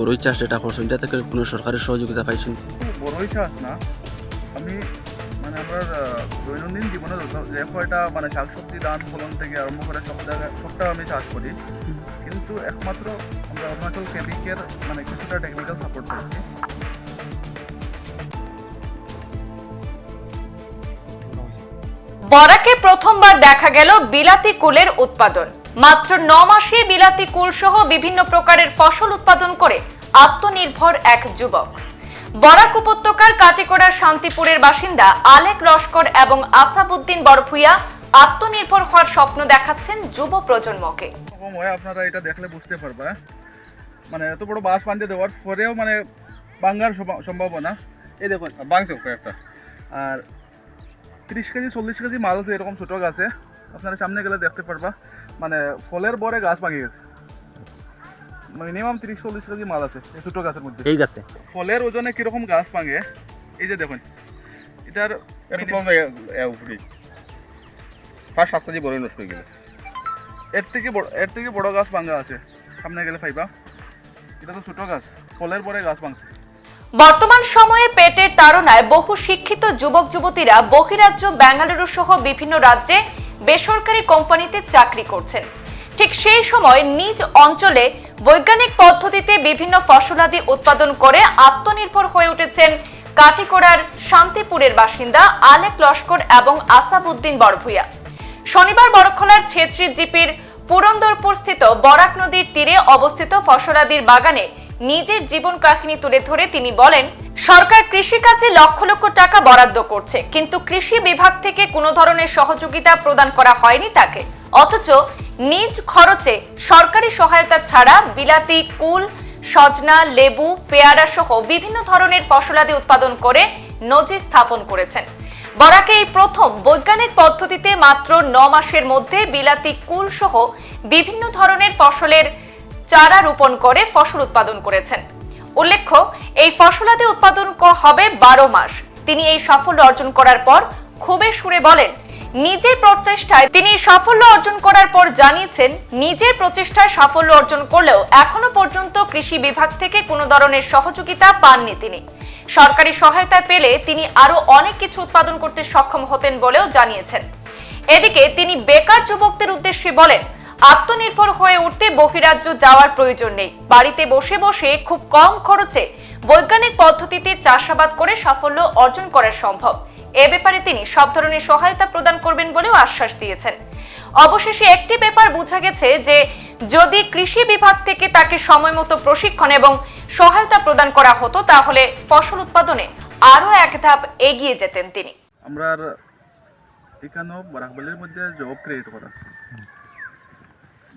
বড়ই চাষ যেটা করছেন এটা থেকে কোনো সরকারের সহযোগিতা পাইছেন? বড়ই চাষ না। আমি মানে আমরা দৈনন্দিন জীবনে যে কয়টা মানে শাকসবজি দান ফলন থেকে আরম্ভ করে সব জায়গায় সবটা আমি চাষ করি। কিন্তু একমাত্র আমরা অরুণাচল কেবিকের মানে কিছুটা টেকনিক্যাল সাপোর্ট করছি। বরাকে প্রথমবার দেখা গেল বিলাতি কুলের উৎপাদন। মাত্র ন মাসে বিলাতি কুলসহ বিভিন্ন প্রকারের ফসল উৎপাদন করে আত্মনির্ভর এক যুবক। বরাক উপত্যকার কাটিকোড়ার শান্তিপুরের বাসিন্দা আলেক লস্কর এবং আসাবুদ্দিন বড়ভুইয়া আত্মনির্ভর হওয়ার স্বপ্ন দেখাচ্ছেন যুব প্রজন্মকে। আপনারা এটা দেখলে বুঝতে পারবা। মানে এত বড় বাঁশ বাঁধে দেওয়ার পরেও মানে বাঙ্গার সম্ভাবনা। এই দেখুন বাংছে একটা। আর তিরিশ কেজি, চল্লিশ কেজি মাল আছে, এরকম ছোটো গাছে। আপনারা সামনে গেলে দেখতে পারবা। মানে ফলের বরে গাছ ভাঙে গেছে। মিনিমাম তিরিশ চল্লিশ কেজি মাল আছে এই ছোটো গাছের মধ্যে। ঠিক আছে ফলের ওজনে কীরকম গাছ ভাঙে? এই যে দেখুন এটার একটু কম উপরে। পাঁচ সাত কেজি বড় নষ্ট হয়ে গেল। এর থেকে বড় এর থেকে বড় গাছ ভাঙা আছে। সামনে গেলে পাইবা এটা তো ছোটো গাছ ফলের পরে গাছ ভাঙছে। বর্তমান সময়ে পেটের তাড়নায় বহু শিক্ষিত যুবক যুবতীরা বহিরাজ্য বেঙ্গালুরু সহ বিভিন্ন রাজ্যে বেসরকারি কোম্পানিতে চাকরি করছেন। ঠিক সেই সময় নিজ অঞ্চলে বৈজ্ঞানিক পদ্ধতিতে বিভিন্ন ফসলাদি উৎপাদন করে আত্মনির্ভর হয়ে উঠেছেন কাটিকোড়ার শান্তিপুরের বাসিন্দা আলেক লস্কর এবং আসাবুদ্দিন বড়ভুইয়া শনিবার বড়খলার ছেত্রী জিপির পুরন্দরপুর স্থিত বরাক নদীর তীরে অবস্থিত ফসলাদির বাগানে নিজের জীবন কাহিনী তুলে ধরে তিনি বলেন সরকার কৃষিকাজে লক্ষ লক্ষ টাকা বরাদ্দ করছে, কিন্তু কৃষি বিভাগ থেকে কোনো ধরনের সহযোগিতা প্রদান করা হয়নি তাকে। অথচ নিজ খরচে সরকারি সহায়তা ছাড়া বিলাতি, কুল, সজনা, লেবু, পেয়ারা সহ বিভিন্ন ধরনের ফসলাদি উৎপাদন করে নজির স্থাপন করেছেন। বরাকে এই প্রথম বৈজ্ঞানিক পদ্ধতিতে মাত্র ন মাসের মধ্যে বিলাতি, কুল সহ বিভিন্ন ধরনের ফসলের চারা রোপণ করে ফসল উৎপাদন করেছেন। উল্লেখ্য, এই ফসলাদি উৎপাদন হবে বারো মাস। তিনি এই সাফল্য অর্জন করার পর ক্ষোভের সুরে বলেন, নিজের প্রচেষ্টায় তিনি সাফল্য অর্জন করার পর জানিয়েছেন, নিজের প্রচেষ্টায় সাফল্য অর্জন করলেও এখনও পর্যন্ত কৃষি বিভাগ থেকে কোনো ধরনের সহযোগিতা পাননি তিনি। সরকারি সহায়তা পেলে তিনি আরও অনেক কিছু উৎপাদন করতে সক্ষম হতেন বলেও জানিয়েছেন। এদিকে তিনি বেকার যুবকদের উদ্দেশ্যে বলেন আত্মনির্ভর হয়ে উঠতে বহিরাজ্য যাওয়ার প্রয়োজন নেই। বাড়িতে বসে বসে খুব কম খরচে বৈজ্ঞানিক পদ্ধতিতে চাষাবাদ করে সাফল্য অর্জন করা সম্ভব। এ ব্যাপারে তিনি সব ধরনের সহায়তা প্রদান করবেন বলেও আশ্বাস দিয়েছেন। অবশেষে একটি ব্যাপার বোঝা গেছে যে, যদি কৃষি বিভাগ থেকে তাকে সময় মতো প্রশিক্ষণ এবং সহায়তা প্রদান করা হতো, তাহলে ফসল উৎপাদনে আরও এক ধাপ এগিয়ে যেতেন তিনি। আমরা এখানেও বরাকবালির মধ্যে জব ক্রিয়েট করা।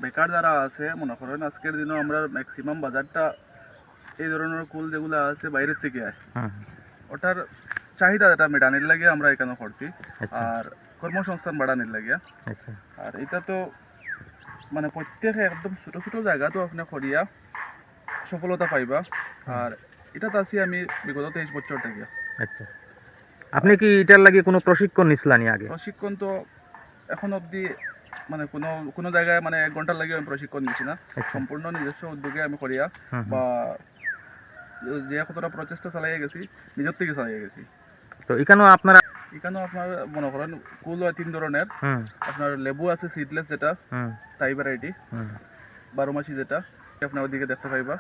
বেকার যারা আছে মনে করেন আজকের দিনেও আমরা ম্যাক্সিমাম বাজারটা এই ধরনের কুল যেগুলো আছে বাইরের থেকে আয়। ওটার চাহিদা যেটা মেটানির লাগে আমরা এখানে করছি আর কর্মসংস্থান বাড়ানির লাগে। আর এটা তো মানে প্রত্যেক একদম ছোটো ছোটো জায়গা তো আপনি করিয়া সফলতা পাইবা। আর এটা তো আছি আমি বিগত তেইশ বছর থেকে। আচ্ছা। আপনি কি এটার লাগে কোনো প্রশিক্ষণ নিছিলানি আগে? প্রশিক্ষণ তো এখন অবধি মানে কোনো কোনো জায়গায় মানে এক ঘণ্টার লাগে আমি প্রশিক্ষণ নিছি না। আচ্ছা। সম্পূর্ণ নিজস্ব উদ্যোগে আমি করিয়া। বা যে কতটা প্রচেষ্টা চালাইয়া গেছি নিজের থেকে চালাইয়া গেছি। তো এখানেও আপনারা এখানেও আপনার মনে করেন কুল হয় তিন ধরনের আপনার লেবু আছে সিডলেস যেটা তাই ভ্যারাইটি বারো মাসি যেটা আপনার ওদিকে দেখতে পাইবা।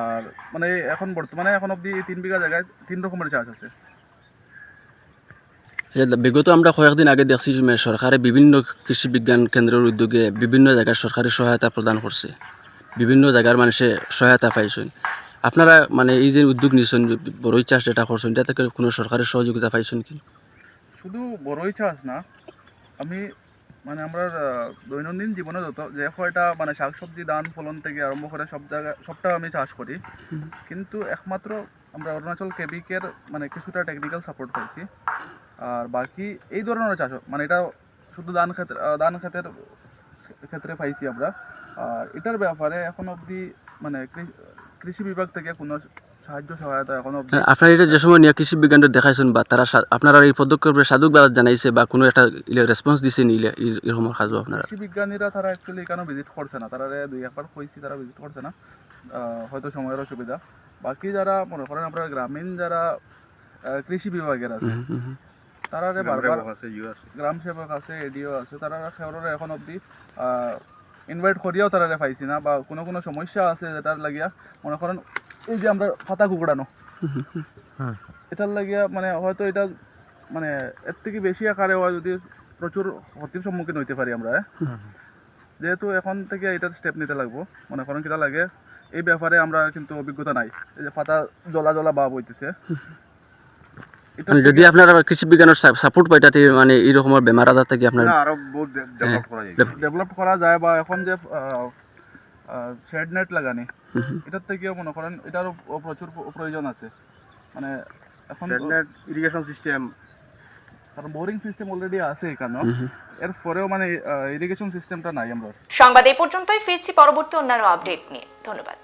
আর মানে এখন বর্তমানে এখন অবধি তিন বিঘা জায়গায় তিন রকমের চাষ আছে। বিগত আমরা কয়েকদিন আগে দেখছি যে সরকারে বিভিন্ন কৃষি বিজ্ঞান কেন্দ্রের উদ্যোগে বিভিন্ন জায়গায় সরকারি সহায়তা প্রদান করছে বিভিন্ন জায়গার মানুষে সহায়তা পাইছেন। আপনারা মানে এই যে উদ্যোগ নিয়েছেন বড়ই চাষ যেটা করছেন থেকে কোনো সরকারের সহযোগিতা পাইছেন কি? শুধু বড়ই চাষ না আমি মানে আমরা দৈনন্দিন জীবনে যত যে কয়টা মানে শাকসবজি দান ফলন থেকে আরম্ভ করে সব জায়গায় সবটা আমি চাষ করি। কিন্তু একমাত্র আমরা অরুণাচল কেবিকের মানে কিছুটা টেকনিক্যাল সাপোর্ট পাইছি। আর বাকি এই ধরনের চাষ মানে এটা শুধু দান ক্ষেত্রে আহ, দান ক্ষেত্রের ক্ষেত্রে পাইছি আমরা। আর এটার ব্যাপারে এখন অবধি মানে কৃষি বিভাগ থেকে কোনো সাহায্য সহায়তা এখন অবধি আপনারা এটা যে সময় নিয়ে কৃষি বিজ্ঞানটা দেখাইছেন বা তারা আপনারা এই পদক্ষেপে সাধুবাদ জানাইছে বা কোনো একটা রেসপন্স দিছে নিলে এরকম কাজও আপনারা? কৃষি বিজ্ঞানীরা তারা অ্যাকচুয়ালি এখানে ভিজিট করছে না? তারা দুই একবার কইছি তারা ভিজিট করছে না। হয়তো সময়ের অসুবিধা। বাকি যারা মনে করেন আপনার গ্রামীণ যারা কৃষি বিভাগের আছে। তারা যে বারবার আছে ইউ আছে। গ্রাম সেবক আছে এডিও আছে তারা খেওরে এখন অবধি ইনভাইট করিয়াও তারা পাইছি না বা কোনো কোনো সমস্যা আছে যেটার লাগিয়া মনে করেন এই যে আমরা পাতা কুকুড়ানো হ্যাঁ। এটার লাগিয়া মানে হয়তো এটা মানে এর থেকে বেশি আকারে হয় যদি প্রচুর ক্ষতির সম্মুখীন হইতে পারি আমরা হ্যাঁ? যেহেতু এখন থেকে এটার স্টেপ নিতে লাগবো মনে করেন কিটা লাগে এই ব্যাপারে আমরা কিন্তু অভিজ্ঞতা নাই এই যে পাতা জ্বলা জ্বলা ভাব হইতেছে। এটা মানে যদি আপনারা কৃষি বিজ্ঞানের সাপোর্ট পাই তাতে মানে এই রকমের বেমার আজার থেকে আপনার আরও বহুত ডেভেলপ করা যায়। ডেভেলপ করা যায় বা এখন যে শেড নেট লাগানি এটার থেকেও মনে করেন এটারও প্রচুর প্রয়োজন আছে। মানে এখন ইরিগেশন সিস্টেম কারণ বোরিং সিস্টেম অলরেডি আছে এখানে এর পরেও মানে ইরিগেশন সিস্টেমটা নাই আমরা। সংবাদ এই পর্যন্তই ফিরছি পরবর্তী অন্যান্য আপডেট নিয়ে। ধন্যবাদ।